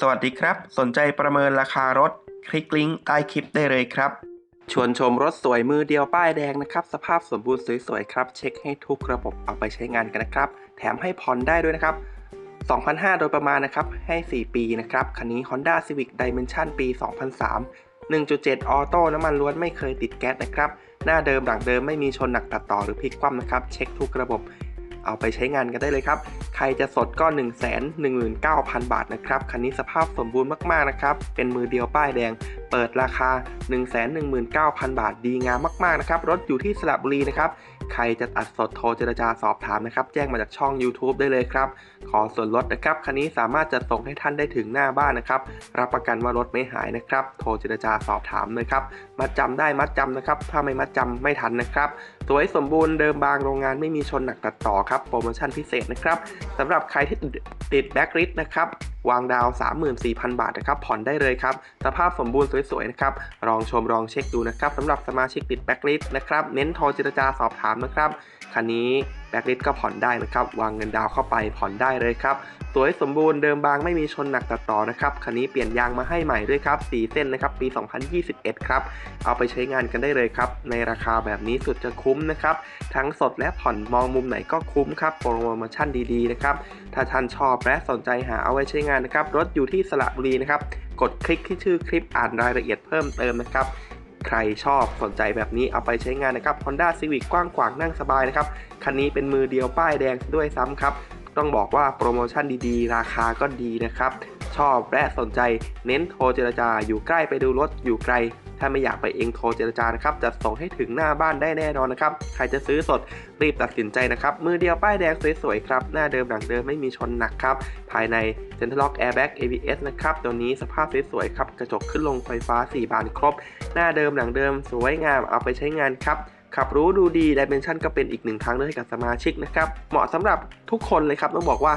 สวัสดีครับ สนใจประเมินราคารถ คลิกลิงก์ใต้คลิปได้เลยครับ ชวนชมรถสวยมือเดียวป้ายแดงนะครับ สภาพสมบูรณ์สวยๆครับ เช็คให้ทุกระบบเอาไปใช้งานกันนะครับ แถมให้ผ่อนได้ด้วยนะครับ2,500โดยประมาณนะครับ ให้ 4 ปีนะครับ คันนี้ Honda Civic Dimension ปี 2003 1.7 ออโต้น้ำมันล้วนไม่เคยติดแก๊สนะครับ หน้าเดิมหลังเดิมไม่มีชนหนักตัดต่อหรือพลิกคว่ำนะครับ เช็คทุกระบบ เอาไปใช้งานกันได้เลยครับ ใครจะสดก็ 1 1 9 0 0 0 บาทนะครับ คันนี้สภาพสมบูรณ์มากๆนะครับ เป็นมือเดียวป้ายแดง เปิดราคา 1 1 9 0 0 0 บาท ดีงามมากๆนะครับ รถอยู่ที่สระบุรีนะครับ ใครจะตัดสดโทรเจรจาสอบถามนะครับ แจ้งมาจากช่อง YouTube ได้เลยครับ ขอส่วนลดนะครับ คันนี้สามารถจะส่งให้ท่านได้ถึงหน้าบ้านนะครับ รับประกันว่ารถไม่หายนะครับ โทรเจรจาสอบถามเลยครับ มัดจำได้มัดจำนะครับ ถ้าไม่มัดจำไม่ทันนะครับ สวยสมบูรณ์เดิมบางโรงงานไม่มีชนหนักตัดต่อครับ โปรโมชั่นพิเศษนะครับสำหรับใครที่ติดแบ็กลิสนะครับ วางดาว 34,000 บาทนะครับ ผ่อนได้เลยครับ สภาพสมบูรณ์สวยๆนะครับ ลองชมลองเช็คดูนะครับสำหรับสมาชิกติดแบ็กลิสนะครับ เน้นโทรเจรจาสอบถามนะครับ คันนี้แบ็กลิสก็ผ่อนได้นะครับ วางเงินดาวเข้าไปผ่อนได้เลยครับ สวยสมบูรณ์เดิมบางไม่มีชนหนักตัดต่อนะครับ คันนี้เปลี่ยนยางมาให้ใหม่ด้วยครับ 4 เส้นนะครับ ปี 2021 ครับ เอาไปใช้งานกันได้เลยครับ ในราคาแบบนี้สุดจะคุ้มนะครับ ทั้งสดและผ่อนมองมุมไหนก็คุ้มครับ โปรโมชั่นดีๆนะครับ ถ้าท่านชอบและสนใจหาเอาไว้ใช้งานนะครับรถอยู่ที่สระบุรีนะครับ กดคลิกที่ชื่อคลิปอ่านรายละเอียดเพิ่มเติมนะครับ ใครชอบสนใจแบบนี้เอาไปใช้งานนะครับ Honda Civic กว้างขวางนั่งสบายนะครับ คันนี้เป็นมือเดียวป้ายแดงด้วยซ้ำครับ ต้องบอกว่าโปรโมชั่นดีๆ ราคาก็ดีนะครับ ชอบและสนใจเน้นโทรเจรจาอยู่ใกล้ไปดูรถอยู่ไกล ถ้าไม่อยากไปเองโทรเจรจานะครับจะส่งให้ถึงหน้าบ้านได้แน่นอนนะครับ ใครจะซื้อสดรีบตัดสินใจนะครับ มือเดียวป้ายแดงสวยๆครับ หน้าเดิมหลังเดิมไม่มีชนหนักครับ ภายใน Central Lock Airbag ABS นะครับ ตัวนี้สภาพสวยๆครับ กระจกขึ้นลงไฟฟ้า 4 บานครบ หน้าเดิมหลังเดิมสวยงามเอาไปใช้งานครับขับรู้ดูดี Dimension ก็เป็นอีกหนึ่งทางเลือกให้กับสมาชิกนะครับ เหมาะสำหรับทุกคนเลยครับ ต้องบอกว่า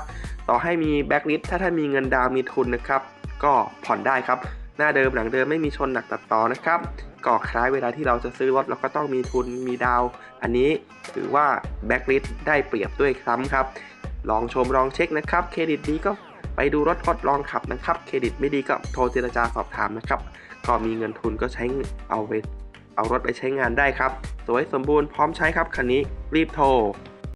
ต่อให้มีแบ็กลิสถ้าท่านมีเงินดาวมีทุนนะครับ ก็ผ่อนได้ครับ หน้าเดิมหลังเดิมไม่มีชนหนักตัดต่อนะครับก็คล้ายเวลาที่เราจะซื้อรถเราก็ต้องมีทุนมีดาว อันนี้ถือว่าแบ็กลิสได้เปรียบด้วยซ้ำครับ ลองชมลองเช็คนะครับ เครดิตดีก็ไปดูรถทดลองขับนะครับ เครดิตไม่ดีก็โทรเจรจาสอบถามนะครับ ก็มีเงินทุนก็ใช้เอาไปเอารถไปใช้งานได้ครับ สวยสมบูรณ์พร้อมใช้ครับคันนี้รีบโทร